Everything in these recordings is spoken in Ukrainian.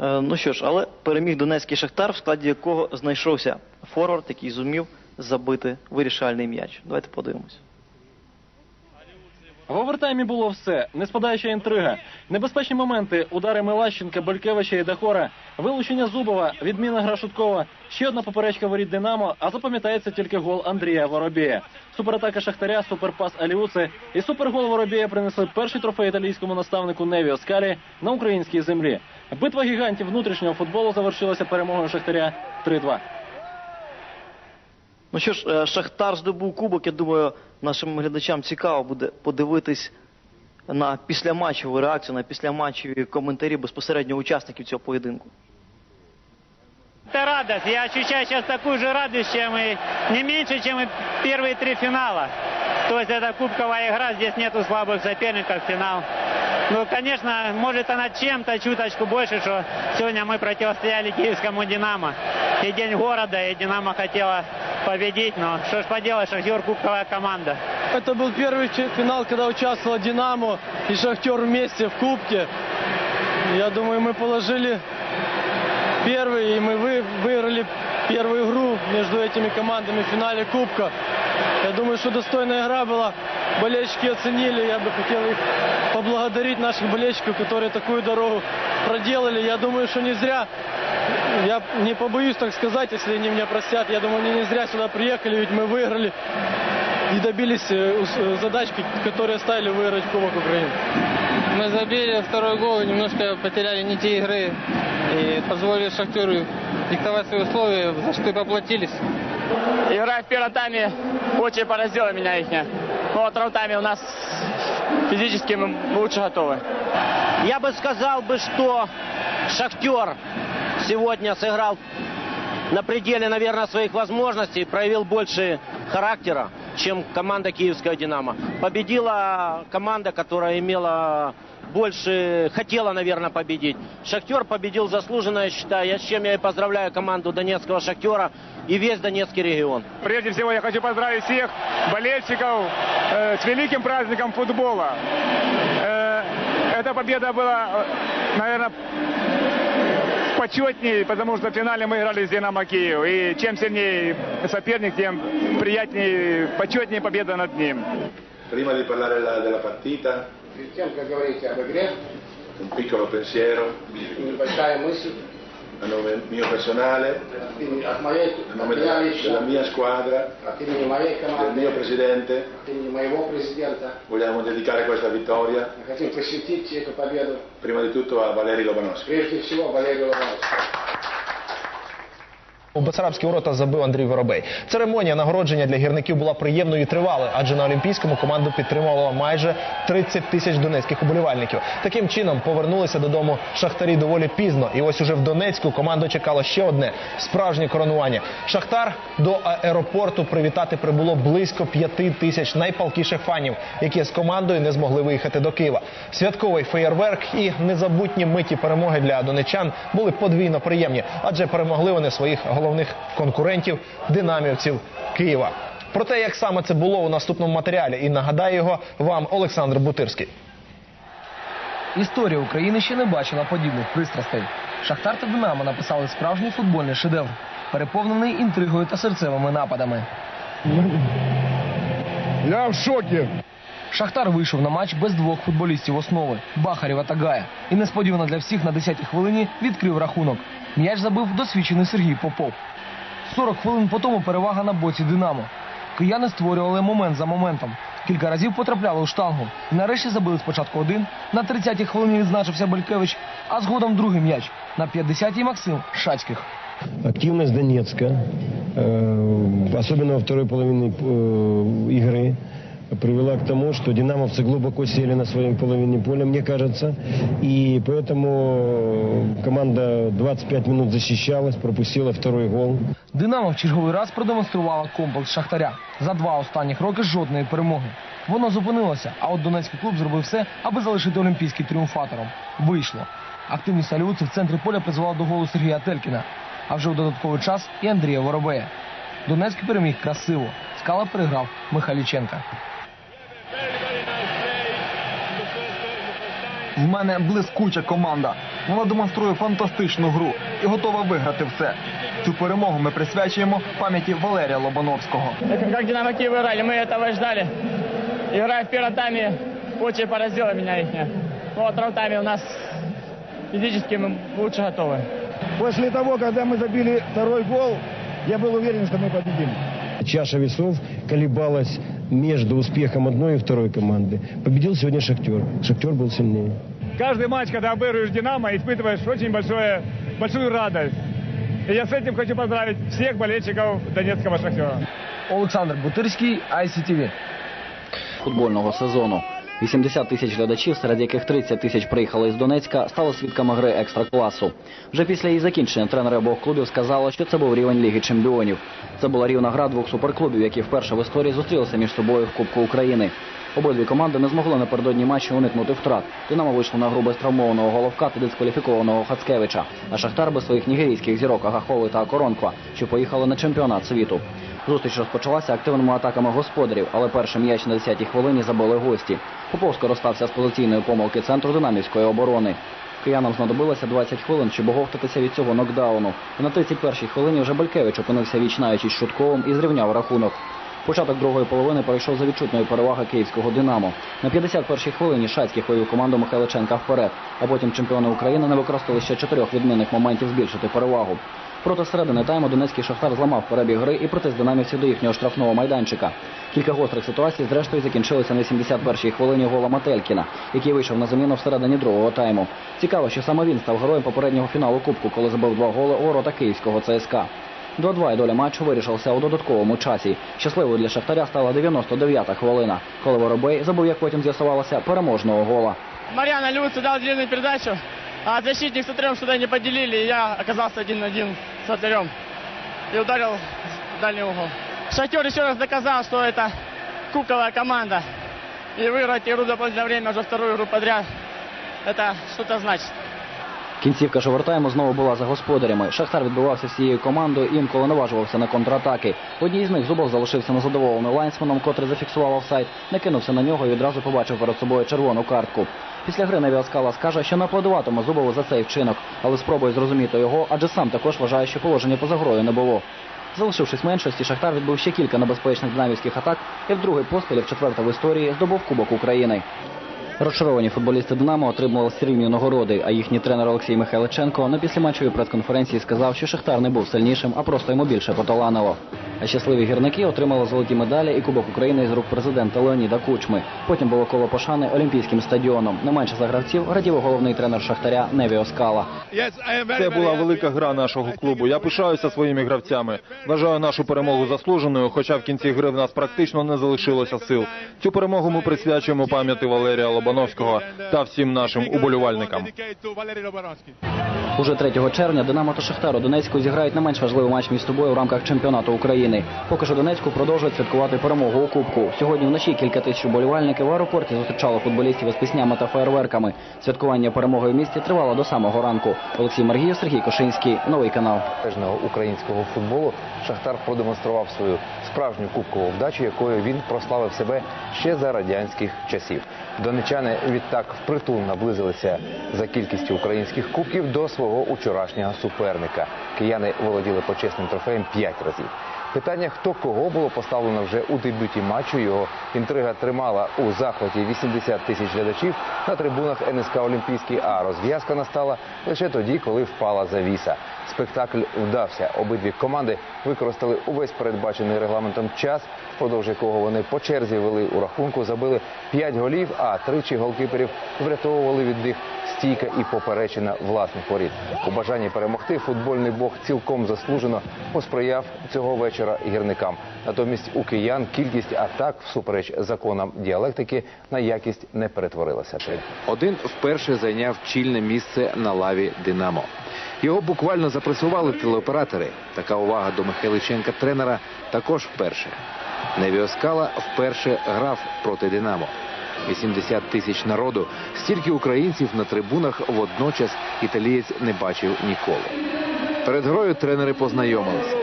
Е, Ну що ж, але переміг Донецький Шахтар, в складі якого знайшовся форвард, який зумів забити вирішальний м'яч. Давайте подивимось. В овертаймі було все. Неспадаюча інтрига. Небезпечні моменти, удари Милащенка, Белькевича і Дахора, вилучення Зубова, відміна гра Шуткова, ще одна поперечка воріт Динамо, а запам'ятається тільки гол Андрія Воробія. Суператака Шахтаря, суперпас Аліуци і супергол Воробія принесли перший трофей італійському наставнику Неві Оскалі на українській землі. Битва гігантів внутрішнього футболу завершилася перемогою Шахтаря 3-2. Ну що ж, е, Шахтар здобув кубок. Я думаю, нашим глядачам цікаво буде подивитись на післяматчеву реакцію, на післяматчеві коментарі безпосередньо учасників цього поєдинку. Это радость. Я ощущаю сейчас такую же радость, чем и не меньше, чем и первые три финала. То есть это кубковая игра, здесь нету слабых соперников, финал. Ну, конечно, может она чем-то чуточку больше, что сегодня мы противостояли киевскому «Динамо». И день города, и «Динамо» хотела победить, но что ж поделать, «Шахтер» кубковая команда. Это был первый финал, когда участвовала «Динамо» и «Шахтер» вместе в Кубке. Я думаю, мы положили первый, и мы вы- выиграли первую игру между этими командами в финале Кубка. Я думаю, что достойная игра была. Болельщики оценили. Я бы хотел их поблагодарить, наших болельщиков, которые такую дорогу проделали. Я думаю, что не зря, я не побоюсь так сказать, если они меня простят, я думаю, они не зря сюда приехали, ведь мы выиграли и добились э, э, задачки, которые ставили выиграть Кубок Украины. Мы забили второй гол, немножко потеряли нити игры и позволили Шахтеру диктовать свои условия, за что и поплатились. Игра в первом тайме очень поразила меня их. Но во втором тайме у нас физически мы лучше готовы. Я бы сказал бы, что Шахтер сегодня сыграл на пределе, наверное, своих возможностей, проявил больше характера, чем команда Киевская Динамо. Победила команда, которая имела больше, хотела, наверное, победить. Шахтер победил заслуженно, я считаю, с чем я и поздравляю команду Донецкого Шахтера и весь Донецкий регион. Прежде всего я хочу поздравить всех болельщиков э, с великим праздником футбола. Э, эта победа была, наверное, почетнее, потому что в финале мы играли с Динамо Киев. И чем сильнее соперник, тем приятнее, почетнее победа над ним. Prima di parlare la- della partita, un piccolo pensiero небольшая мысль a nome mio personale, a nome della, mia squadra, del mio presidente, vogliamo dedicare questa vittoria? Prima di tutto a Valerio Lobanoschi. У Бесарабські ворота забив Андрій Воробей. Церемонія нагородження для гірників була приємною і тривалою, адже на Олімпійському команду підтримувало майже 30 тисяч донецьких уболівальників. Таким чином повернулися додому шахтарі доволі пізно. І ось уже в Донецьку команду чекало ще одне справжнє коронування. Шахтар до аеропорту привітати прибуло близько 5 тисяч найпалкіших фанів, які з командою не змогли виїхати до Києва. Святковий феєрверк і незабутні миті перемоги для донечан були подвійно приємні, адже перемогли вони своїх головних конкурентів динамівців Києва. Про те, як саме це було у наступному матеріалі, і нагадає його вам Олександр Бутирський. Історія України ще не бачила подібних пристрастей. Шахтар та Динамо написали справжній футбольний шедевр, переповнений інтригою та серцевими нападами. Я в шоке. Шахтар вийшов на матч без двох футболістів основи Бахарєва та Гая. І несподівано для всіх на 10-й хвилині відкрив рахунок. М'яч забив досвідчений Сергій Попов. 40 хвилин по тому перевага на боці Динамо. Кияни створювали момент за моментом. Кілька разів потрапляли у штангу. І нарешті забили спочатку один. На 30-й хвилині відзначився Белькевич, а згодом другий м'яч. На 50-й Максим Шацьких. активность Донецка, э, особенно во второй половине э, игры, привела к тому, что динамовцы глубоко сели на своей половине поля, мне кажется. И поэтому команда 25 минут защищалась, пропустила второй гол. Динамо в черговий раз продемонструвала комплекс Шахтаря. За два останніх роки жодної перемоги. Воно зупинилося, а от Донецький клуб зробив все, аби залишити олімпійський тріумфатором. Вийшло. Активність аліутців в центрі поля призвела до голу Сергія Телькіна. А вже у додатковий час і Андрія Воробея. Донецький переміг красиво. Скала переграв Михайліченка. В мене блискуча команда. Вона демонструє фантастичну гру і готова виграти все. Цю перемогу ми присвячуємо пам'яті Валерія Лобановського. Это как Динамо Киев играли, мы этого ждали. Игра в первом тайме очень поразила меня их. Ну, во втором тайме у нас физически мы лучше готовы. После того, когда мы забили второй гол, я был уверен, что мы победим. Чаша весов колебалась между успехом одной и второй команды. Победил сегодня Шахтер. Шахтер был сильнее. Каждый матч, когда обыгрываешь «Динамо», испытываешь очень большое, большую радость. И я с этим хочу поздравить всех болельщиков Донецкого «Шахтера». Олександр Бутирський, ICTV. футбольного сезону. 80 тисяч глядачів, серед яких 30 тисяч приїхали із Донецька, стали свідками гри екстракласу. Вже після її закінчення тренери обох клубів сказали, що це був рівень Ліги Чемпіонів. Це була рівна гра двох суперклубів, які вперше в історії зустрілися між собою в Кубку України. Обидві команди не змогли напередодні матчу уникнути втрат. Динамо вийшло на гру без травмованого головка та дискваліфікованого Хацкевича, а Шахтар без своїх нігерійських зірок Агахови та Коронква, що поїхали на чемпіонат світу. Зустріч розпочалася активними атаками господарів, але перший м'яч на 10-й хвилині забили гості. Попов скористався з позиційної помилки центру динамівської оборони. Киянам знадобилося 20 хвилин, щоб оговтатися від цього нокдауну. І на 31-й хвилині вже Балькевич опинився віч навіч із Шутковим і зрівняв рахунок. Початок другої половини пройшов за відчутної переваги київського «Динамо». На 51-й хвилині Шацький вивів команду Михайличенка вперед, а потім чемпіони України не використали ще чотирьох відмінних моментів збільшити перевагу. Проти середини тайму Донецький Шахтар зламав перебіг гри і притис динамівців до їхнього штрафного майданчика. Кілька гострих ситуацій зрештою закінчилися на 71-й хвилині гола Мателькіна, який вийшов на заміну всередині другого тайму. Цікаво, що саме він став героєм попереднього фіналу Кубку, коли забив два голи у ворота київського ЦСКА. 2-2 і доля матчу вирішилася у додатковому часі. Щасливою для Шахтаря стала 99-та хвилина, коли Воробей забив, як потім з'ясувалося, переможного гола. Марьяна Люци дал длинную передачу, а защитник с Атарем сюда не поделили, и я оказался один на один с Атарем. И ударил в дальний угол. Шахтер еще раз доказал, что это кубковая команда. И выиграть игру дополнительное время уже вторую игру подряд, это что-то значит. Кінцівка ж овертайму знову була за господарями. Шахтар відбивався всією командою і інколи наважувався на контратаки. Одній з них Зубов залишився незадоволений лайнсменом, котрий зафіксував офсайд, накинувся на нього і відразу побачив перед собою червону картку. Після гри Неві Оскала скаже, що не аплодуватиме Зубову за цей вчинок, але спробує зрозуміти його, адже сам також вважає, що положення поза грою не було. Залишившись меншості, Шахтар відбив ще кілька небезпечних динамівських атак і в другий поспіль, в четверте в історії, здобув Кубок України. Розчаровані футболісти Динамо отримали срібні нагороди, а їхній тренер Олексій Михайличенко на післяматчевій прес-конференції сказав, що Шахтар не був сильнішим, а просто йому більше поталанило. А щасливі гірники отримали золоті медалі і Кубок України з рук президента Леоніда Кучми. Потім було коло пошани Олімпійським стадіоном. Не менше за гравців радів головний тренер Шахтаря Неві Оскала. Це була велика гра нашого клубу. Я пишаюся своїми гравцями. Вважаю нашу перемогу заслуженою, хоча в кінці гри в нас практично не залишилося сил. Цю перемогу ми присвячуємо пам'яті Валерія Лобановського та всім нашим уболівальникам. Уже 3 червня Динамо та Шахтар у Донецьку зіграють не менш важливий матч між собою в рамках чемпіонату України. Поки що Донецьку продовжують святкувати перемогу у Кубку. Сьогодні вночі кілька тисяч уболівальників в аеропорті зустрічали футболістів із піснями та феєрверками. Святкування перемоги в місті тривало до самого ранку. Олексій Маргієв, Сергій Кошинський, новий канал. українського футболу Шахтар продемонстрував свою справжню кубкову вдачу, якою він прославив себе ще за радянських часів. Донечани відтак впритул наблизилися за кількістю українських кубків до свого учорашнього суперника. Кияни володіли почесним трофеєм п'ять разів. Питання, хто кого було поставлено вже у дебюті матчу. Його інтрига тримала у захваті 80 тисяч глядачів на трибунах НСК Олімпійський. А розв'язка настала лише тоді, коли впала завіса. Спектакль вдався. Обидві команди використали увесь передбачений регламентом час, впродовж якого вони по черзі вели у рахунку, забили 5 голів, а тричі голкіперів врятовували від них стійка і поперечина власних воріт. У бажанні перемогти футбольний бог цілком заслужено посприяв цього вечора гірникам. Натомість у киян кількість атак всупереч законам діалектики на якість не перетворилася. Один вперше зайняв чільне місце на лаві Динамо. Його буквально запресували телеоператори. Така увага до Михайличенка тренера також вперше. Неві Оскала вперше грав проти Динамо. 80 тисяч народу, стільки українців на трибунах водночас італієць не бачив ніколи. Перед грою тренери познайомилися.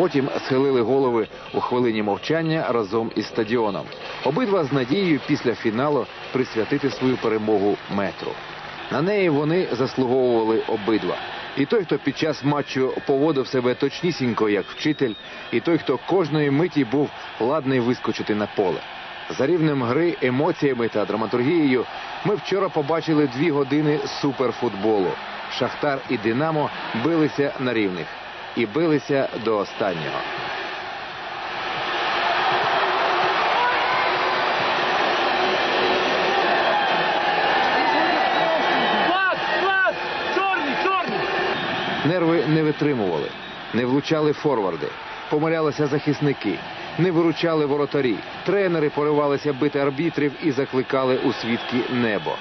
Потім схилили голови у хвилині мовчання разом із стадіоном. Обидва з надією після фіналу присвятити свою перемогу метру. На неї вони заслуговували обидва. І той, хто під час матчу поводив себе точнісінько, як вчитель, і той, хто кожної миті був ладний вискочити на поле. За рівнем гри, емоціями та драматургією ми вчора побачили дві години суперфутболу. Шахтар і Динамо билися на рівних і билися до останнього. Нерви не витримували, не влучали форварди, помилялися захисники, не виручали воротарі. Тренери поривалися бити арбітрів і закликали у свідки небо.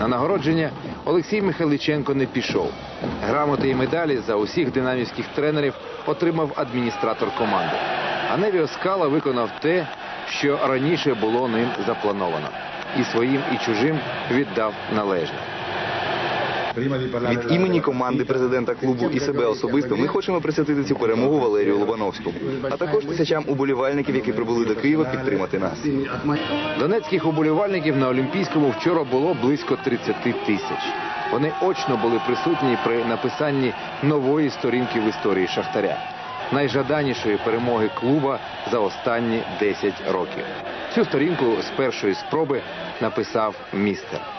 На нагородження Олексій Михайличенко не пішов. Грамоти і медалі за усіх динамівських тренерів отримав адміністратор команди. А Невіо Скала виконав те, що раніше було ним заплановано. І своїм, і чужим віддав належне. Від імені команди президента клубу і себе особисто ми хочемо присвятити цю перемогу Валерію Лобановському, а також тисячам уболівальників, які прибули до Києва підтримати нас. Донецьких уболівальників на Олімпійському вчора було близько 30 тисяч. Вони очно були присутні при написанні нової сторінки в історії Шахтаря, найжаданішої перемоги клуба за останні 10 років. Цю сторінку з першої спроби написав містер.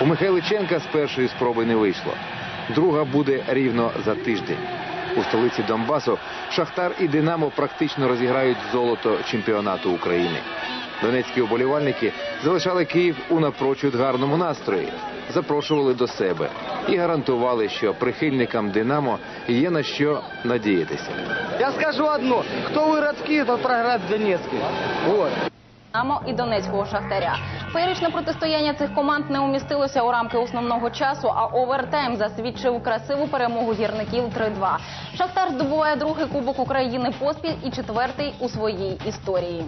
У Михайличенка з першої спроби не вийшло. Друга буде рівно за тиждень. У столиці Донбасу Шахтар і Динамо практично розіграють золото чемпіонату України. Донецькі уболівальники залишали Київ у напрочуд гарному настрої, запрошували до себе і гарантували, що прихильникам Динамо є на що надіятися. Я скажу одно. Кто выродки, тот програет в Донецке. Вот. Динамо і Донецького Шахтаря. Феєричне протистояння цих команд не умістилося у рамки основного часу, а овертайм засвідчив красиву перемогу гірників 3-2. Шахтар здобуває другий кубок України поспіль і четвертий у своїй історії.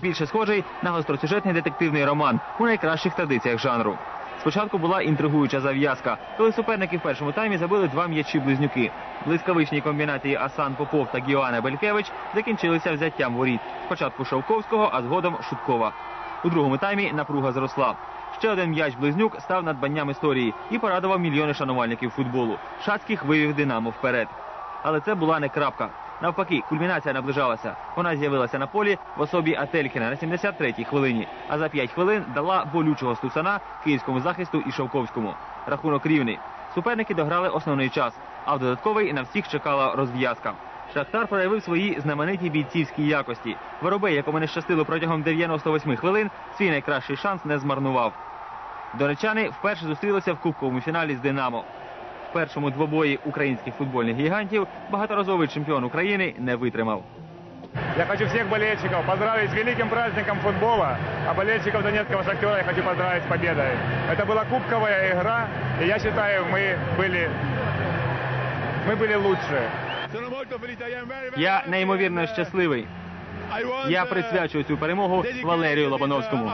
Більше схожий на гостросюжетний детективний роман у найкращих традиціях жанру. Спочатку була інтригуюча зав'язка, коли суперники в першому таймі забили два м'ячі-близнюки. Блискавичні комбінації Асан Попов та Гіоана Белькевич закінчилися взяттям воріт. Спочатку Шовковського, а згодом Шуткова. У другому таймі напруга зросла. Ще один м'яч-близнюк став надбанням історії і порадував мільйони шанувальників футболу. Шацьких вивів Динамо вперед. Але це була не крапка. Навпаки, кульмінація наближалася. Вона з'явилася на полі в особі Ателькіна на 73-й хвилині, а за 5 хвилин дала болючого стусана київському захисту і Шовковському. Рахунок рівний. Суперники дограли основний час, а в додатковий на всіх чекала розв'язка. Шахтар проявив свої знамениті бійцівські якості. Воробей, якому не щастило протягом 98 хвилин, свій найкращий шанс не змарнував. Донечани вперше зустрілися в кубковому фіналі з Динамо В першому двобої українських футбольних гігантів багаторазовий чемпіон України не витримав. Я хочу всех болельщиков поздравить с великим праздником футбола, а болельщиков Донецкого Шахтера я хочу поздравить с победой. Это была кубковая игра, и я считаю, мы были, мы были лучше. Я неймовірно щасливий. Я присвячую цю перемогу Валерію Лобановському.